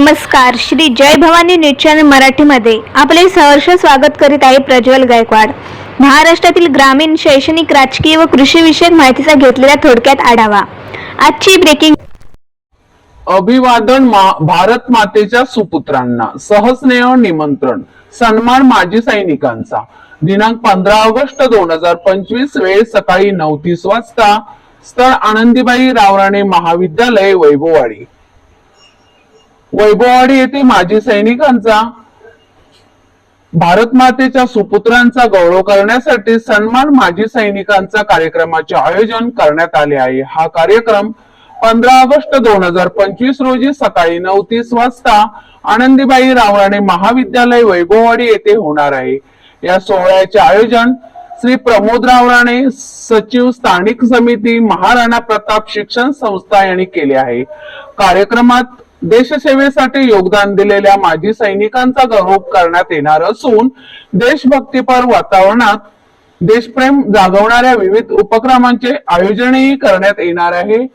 नमस्कार Shri Jai Bhavani news channel मराठीमध्ये आपले सहर्ष स्वागत करीत आहे प्रज्वल गायकवाड. महाराष्ट्रातील ग्रामीण शैक्षणिक राजकीय व कृषीविषयक माहितीचा घेतलेला थोडक्यात आढावा. आजची ब्रेकिंग अभिवादन मा- भारत मातेच्या सुपुत्रांना. सहस्नेह निमंत्रण. सन्मान माजी सैनिकांचा. दिनांक पंधरा ऑगस्ट दोन हजार पंचवीस वेळ सकाळी नऊ तीस वाजता स्थळ आनंदीबाई रावराणे महाविद्यालय वैभववाडी. वैभववाडी येथे माजी सैनिकांचा भारत मातेच्या सुपुत्रांचा गौरव करण्यासाठी सन्मान माजी सैनिकांचा कार्यक्रमाचे आयोजन करण्यात आले आहे. हा कार्यक्रम पंधरा ऑगस्ट दोन हजार पंचवीस रोजी सकाळी नऊ तीस वाजता आनंदीबाई रावराणे महाविद्यालय वैभववाडी येथे होणार आहे. या सोहळ्याचे आयोजन श्री प्रमोद रावराणे सचिव स्थानिक समिती महाराणा प्रताप शिक्षण संस्था यांनी केले आहे. कार्यक्रमात देशसेवेसाठी योगदान दिलेल्या माजी सैनिकांचा गौरव करण्यात येणार असून देशभक्तीपर वातावरणात देशप्रेम जागवणाऱ्या विविध उपक्रमांचे आयोजनही करण्यात येणार आहे.